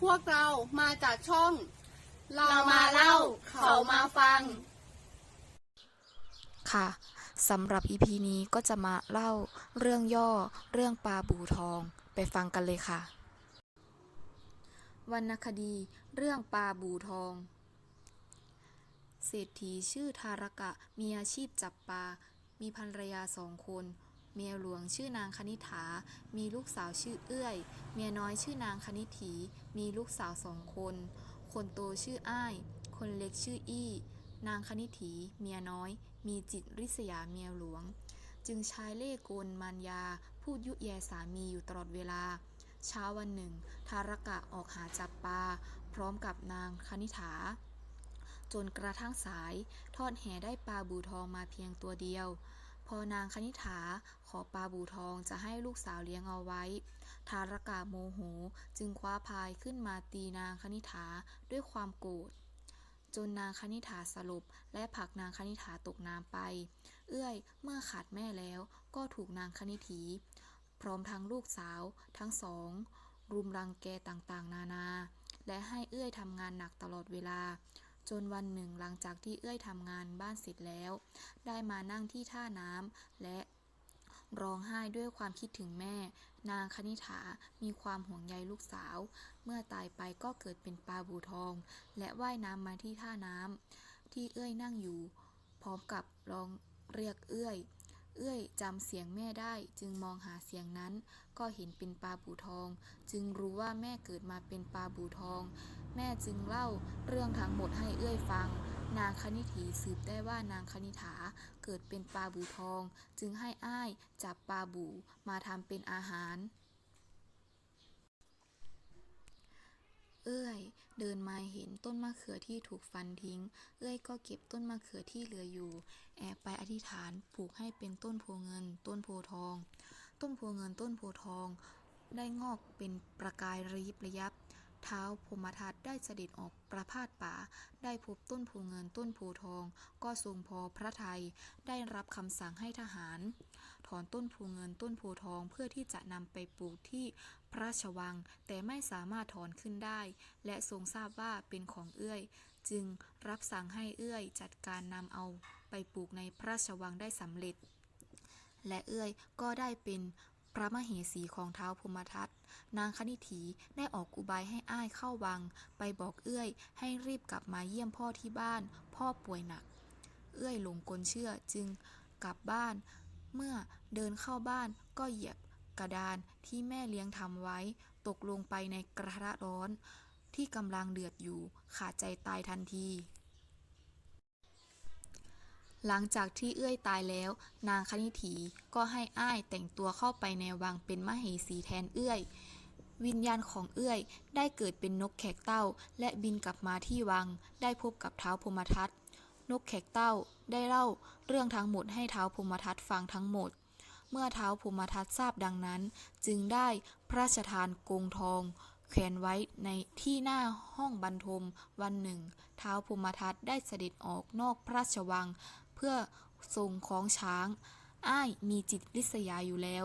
พวกเรามาจากช่อง เรามาเล่า เขามาฟัง ค่ะสำหรับ EP นี้ก็จะมาเล่าเรื่องย่อเรื่องปลาบูทองไปฟังกันเลยค่ะ วรรณคดีเรื่องปลาบูทอง เศรษฐีชื่อทารกะมีอาชีพจับปลา มีภรรยาสองคนเมียหลวงชื่อนางคณิษฐามีลูกสาวชื่อเอื้อย เมียน้อยชื่อนางคณิถี มีลูกสาวสองคน คนโตชื่ออ้าย คนเล็กชื่ออี้ นางคณิถี เมียน้อย มีจิตริษยาเมียหลวง จึงใช้เล่ห์กลมารยา พูดยุแยสามีอยู่ตลอดเวลา เช้าวันหนึ่ง ทารกะออกหาจับปลา พร้อมกับนางคณิฐาจนกระทั่งสาย ทอดแหได้ปลาบูทองมาเพียงตัวเดียว พอนางคณิฐาขอปลาบูทองจะให้ลูกสาวเลี้ยงเอาไว้ ทารกะโมโหจึงคว้าพายขึ้นมาตีนางคณิฐาด้วยความโกรธจนนางคณิฐาสลบและผลักนางคณิฐาตกน้ำไป เอื้อยเมื่อขาดแม่แล้วก็ถูกนางคณิถี พร้อมทั้งลูกสาวทั้งสอง รุมรังแกต่างๆ นานา และให้เอื้อยทำงานหนักตลอดเวลา จนวันหนึ่งหลังจากที่เอื้อยทำงานบ้านเสร็จแล้ว ได้มานั่งที่ท่าน้ำและร้องไห้ด้วยความคิดถึงแม่ นางคณิฐามีความห่วงใยลูกสาว เมื่อตายไปก็เกิดเป็นปลาบูทอง และว่ายน้ำมาที่ท่าน้ำที่เอื้อยนั่งอยู่ พร้อมกับร้องเรียกเอื้อย เอื้อยจำเสียงแม่ได้จึงมองหาเสียงนั้น ก็เห็นเป็นปลาบูทอง จึงรู้ว่าแม่เกิดมาเป็นปลาบูทอง แม่จึงเล่าเรื่องทั้งหมดให้เอื้อยฟัง นางคณิถีสืบได้ว่านางคณิฐาเกิดเป็นปลาบูทอง จึงให้อ้ายจับปลาบูมาทำเป็นอาหาร เอื้อย เดินมาเห็นต้นมะเขือที่ถูกฟันทิ้ง เอื้อยก็เก็บต้นมะเขือที่เหลืออยู่ แอบไปอธิษฐานปลูกให้เป็นต้นโพเงิน ต้นโพทอง ต้นโพเงินต้นโพทองได้งอกเป็นประกายระยิบระยับ เท้าพมทัตได้เสด็จออกประพาสป่า ได้พบต้นโพเงินต้นโพทอง ก็ทรงพอพระทัยได้รับคำสั่งให้ทหาร ถอนต้นโพเงินต้นโพทองเพื่อที่จะนำไปปลูกที่พระราชวัง แต่ไม่สามารถถอนขึ้นได้ และทรงทราบว่าเป็นของเอื้อย จึงรับสั่งให้เอื้อยจัดการนำเอาไปปลูกในพระราชวังได้สำเร็จและเอื้อยก็ได้เป็น พระมเหสีของเท้าวพมทัตนางคณิถีได้ออกอุบายให้อ้ายเข้าวัง ไปบอกเอื้อย ให้รีบกลับมาเยี่ยมพ่อที่บ้าน พ่อป่วยหนัก เอื้อยหลงกลเชื่อจึงกลับบ้าน เมื่อเดินเข้าบ้านก็เหยียบกระดานที่แม่เลี้ยงทำไว้ ตกลงไปในกระทะร้อน ที่กำลังเดือดอยู่ขาดใจตายทันที หลังจากที่เอื้อยตายแล้ว นางคณิถีก็ให้อ้ายแต่งตัวเข้าไปในวังเป็นมเหสีแทนเอื้อย วิญญาณของเอื้อยได้เกิดเป็นนกแขกเต้า และบินกลับมาที่วัง ได้พบกับเท้าพรมทัตนกแขกเต้าได้เล่าเรื่องทั้งหมดให้เท้าพรมทัตฟังทั้งหมด เมื่อเท้าพรมทัตทราบดังนั้น จึงได้พระราชทานกงทองแขวนไว้ในที่หน้าห้องบรรทมวันหนึ่ง เท้าพรมทัตได้เสด็จออกนอกพระราชวัง พื่อทรงคล้องช้าง อ้ายมีจิตริษยาอยู่แล้ว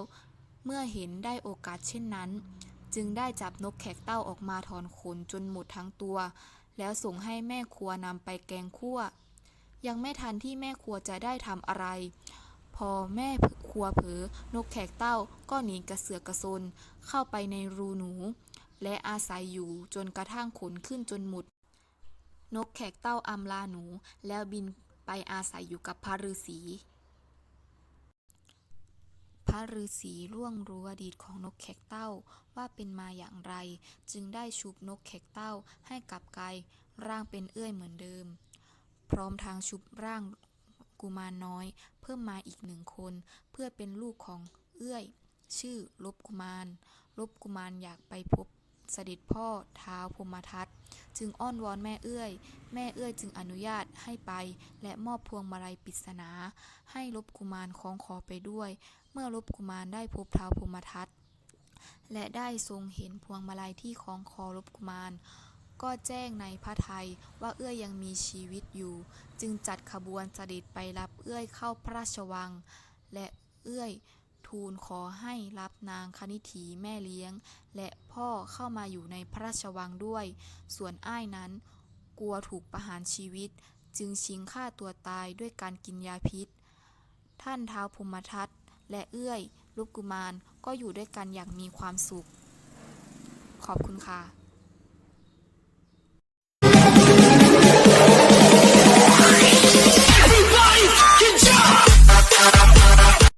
เมื่อเห็นได้โอกาสเช่นนั้น จึงได้จับนกแขกเต้าออกมาถอนขนจนหมดทั้งตัว แล้วส่งให้แม่ครัวนำไปแกงคั่ว ยังไม่ทันที่แม่ครัวจะได้ทำอะไร พอแม่ครัวเผลอนกแขกเต้าก็หนีกระเสือกกระสนเข้าไปในรูหนู และอาศัยอยู่จนกระทั่งขนขึ้นจนหมดนกแขกเต้าอำลาหนูแล้วบิน ไปอาศัยอยู่กับพระฤาษี พระฤาษีร่วงรู้อดีตของนกแขกเต้าว่าเป็นมาอย่างไร จึงได้ชุบนกแขกเต้าให้กลับกลายร่างเป็นเอื้อยเหมือนเดิม พร้อมทางชุบร่างกุมารน้อย เพิ่มมาอีกหนึ่งคน เพื่อเป็นลูกของเอื้อย ชื่อลบกุมารลบกุมารอยากไปพบเสด็จพ่อท้าวพมทัต จึงอ้อนวอนแม่เอื้อย แม่เอื้อยจึงอนุญาตให้ไป และมอบพวงมาลัยปริศนา ให้ลบกุมารคล้องคอไปด้วย เมื่อลบกุมารได้พบท้าวพรมทัตและได้ทรงเห็นพวงมาลัยที่คล้องคอลบกุมาร ก็แจ้งในพระไทยว่าเอื้อยยังมีชีวิตอยู่ จึงจัดขบวนเสด็จไปรับเอื้อยเข้าพระราชวัง และเอื้อย ทูลขอให้รับนางคณิถีแม่เลี้ยง และพ่อเข้ามาอยู่ในพระราชวังด้วย ส่วนอ้ายนั้น กลัวถูกประหารชีวิต จึงชิงฆ่าตัวตายด้วยการกินยาพิษ ท่านท้าวพรหมทัตและเอื้อยลูกกุมารก็อยู่ด้วยกันอย่างมีความสุข ขอบคุณค่ะ